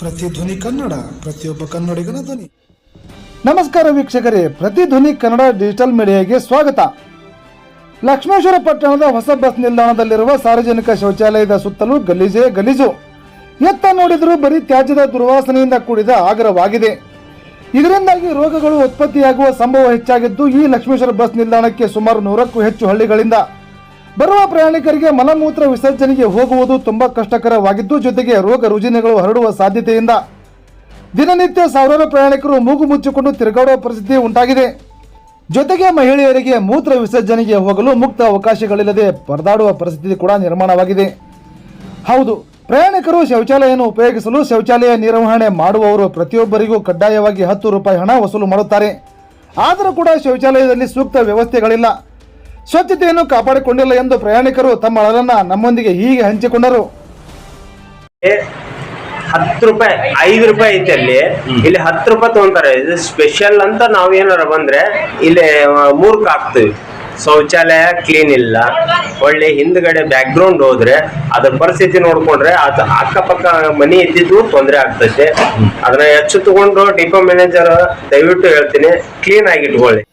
ಪ್ರತಿಧ್ವನಿ ಕನ್ನಡ, ಪ್ರತಿಯೊಬ್ಬ ಕನ್ನಡಿಗನ ಧ್ವನಿ. ನಮಸ್ಕಾರ ವೀಕ್ಷಕರೇ ಪ್ರತಿಧ್ವನಿ ಕನ್ನಡ ಡಿಜಿಟಲ್ ಮೀಡಿಯಾಗೆ ಸ್ವಾಗತ. ಲಕ್ಷ್ಮೇಶ್ವರ ಪಟ್ಟಣದ ಹೊಸ ಬಸ್ ನಿಲ್ದಾಣದಲ್ಲಿರುವ ಸಾರ್ವಜನಿಕ ಶೌಚಾಲಯದ ಸುತ್ತಲೂ ಗಲೀಜೆ ಗಲೀಜು. ಎತ್ತ ನೋಡಿದರೂ ಬರೀ ತ್ಯಾಜ್ಯದ ದುರ್ವಾಸನೆಯಿಂದ ಕೂಡಿದ ಆಗರವಾಗಿದೆ ಇದರಿಂದಾಗಿ ರೋಗಗಳು ಉತ್ಪತ್ತಿಯಾಗುವ ಸಂಭವ ಹೆಚ್ಚಾಗಿದ್ದು ಈ ಲಕ್ಷ್ಮೇಶ್ವರ ಬಸ್ ನಿಲ್ದಾಣಕ್ಕೆ ಸುಮಾರು ನೂರಕ್ಕೂ ಹೆಚ್ಚು ಹಳ್ಳಿಗಳಿಂದ ಬರುವ ಪ್ರಯಾಣಿಕರಿಗೆ ಮಲಮೂತ್ರ ವಿಸರ್ಜನೆಗೆ ಹೋಗುವುದು ತುಂಬಾ ಕಷ್ಟಕರವಾಗಿದ್ದು, ಜೊತೆಗೆ ರೋಗ ರುಜಿನಗಳು ಹರಡುವ ಸಾಧ್ಯತೆಯಿಂದ ದಿನನಿತ್ಯ ಸಾವಿರಾರು ಪ್ರಯಾಣಿಕರು ಮೂಗು ಮುಚ್ಚಿಕೊಂಡು ತಿರುಗಾಡುವ ಪರಿಸ್ಥಿತಿ ಉಂಟಾಗಿದೆ. ಜೊತೆಗೆ ಮಹಿಳೆಯರಿಗೆ ಮೂತ್ರ ವಿಸರ್ಜನೆಗೆ ಹೋಗಲು ಮುಕ್ತ ಅವಕಾಶಗಳಿಲ್ಲದೆ ಪರದಾಡುವ ಪರಿಸ್ಥಿತಿ ಕೂಡ ನಿರ್ಮಾಣವಾಗಿದೆ. ಹೌದು, ಪ್ರಯಾಣಿಕರು ಶೌಚಾಲಯವನ್ನು ಉಪಯೋಗಿಸಲು ಶೌಚಾಲಯ ನಿರ್ವಹಣೆ ಮಾಡುವವರು ಪ್ರತಿಯೊಬ್ಬರಿಗೂ ಕಡ್ಡಾಯವಾಗಿ ಹತ್ತು ರೂಪಾಯಿ ಹಣ ವಸೂಲು ಮಾಡುತ್ತಾರೆ. ಆದರೂ ಕೂಡ ಶೌಚಾಲಯದಲ್ಲಿ ಸೂಕ್ತ ವ್ಯವಸ್ಥೆಗಳಿಲ್ಲ. ಸ್ವಚ್ಛತೆಯನ್ನು ಕಾಪಾಡಿಕೊಂಡಿಲ್ಲ ಎಂದು ಪ್ರಯಾಣಿಕರು ತಮ್ಮ ಅಳಲನ್ನ ನಮ್ಮೊಂದಿಗೆ ಹೀಗೆ ಹಂಚಿಕೊಂಡರು. ಹತ್ತು ರೂಪಾಯಿ ಐದು ರೂಪಾಯಿ ಐತೆ ಅಲ್ಲಿ. ಇಲ್ಲಿ ಹತ್ತು ರೂಪಾಯಿ ತಗೊಂತಾರೆ. ಇದು ಸ್ಪೆಷಲ್ ಅಂತ ನಾವ್ ಏನಾರ ಬಂದ್ರೆ ಇಲ್ಲಿ ಮೂರ್ಕ್ ಹಾಕ್ತೀವಿ. ಶೌಚಾಲಯ ಕ್ಲೀನ್ ಇಲ್ಲ. ಒಳ್ಳೆ ಹಿಂದ್ಗಡೆ ಬ್ಯಾಕ್ ಗ್ರೌಂಡ್ ಹೋದ್ರೆ ಅದ್ರ ಪರಿಸ್ಥಿತಿ ನೋಡ್ಕೊಂಡ್ರೆ ಅದ ಅಕ್ಕಪಕ್ಕ ಮನಿ ಇದ್ದಿದ್ದು ತೊಂದರೆ ಆಗ್ತೈತೆ. ಅದನ್ನ ಹೆಚ್ಚು ತಗೊಂಡು ಡಿಪೋ ಮ್ಯಾನೇಜರ್ ದಯವಿಟ್ಟು ಹೇಳ್ತೀನಿ ಕ್ಲೀನ್ ಆಗಿ ಇಟ್ಕೊಳ್ಳಿ.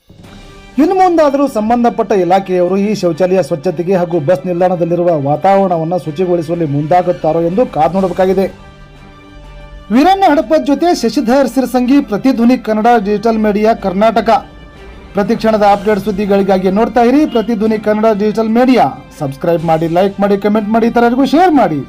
ಇನ್ನು ಮುಂದಾದರೂ ಸಂಬಂಧಪಟ್ಟ ಇಲಾಖೆಯವರು ಈ ಶೌಚಾಲಯ ಸ್ವಚ್ಛತೆಗೆ ಹಾಗೂ ಬಸ್ ನಿಲ್ದಾಣದಲ್ಲಿರುವ ವಾತಾವರಣವನ್ನು ಶುಚಿಗೊಳಿಸುವಲ್ಲಿ ಮುಂದಾಗುತ್ತಾರೋ ಎಂದು ಕಾದು ನೋಡಬೇಕಾಗಿದೆ. ವೀರಣ್ಣ ಹಡಪದ್ ಜೊತೆ ಶಶಿಧರ್ ಸಿರಸಂಗಿ, ಪ್ರತಿಧ್ವನಿ ಕನ್ನಡ, ಡಿಜಿಟಲ್ ಮೀಡಿಯಾ, ಕರ್ನಾಟಕ. ಪ್ರತಿಕ್ಷಣದ ಅಪ್ಡೇಟ್ ಸುದ್ದಿಗಳಿಗಾಗಿ ನೋಡ್ತಾ ಇರಿ Pratidhvani Kannada, digital media. Subscribe ಮಾಡಿ, ಲೈಕ್ ಮಾಡಿ, ಕಮೆಂಟ್ ಮಾಡಿ, ಇತರರಿಗೂ ಶೇರ್ ಮಾಡಿ.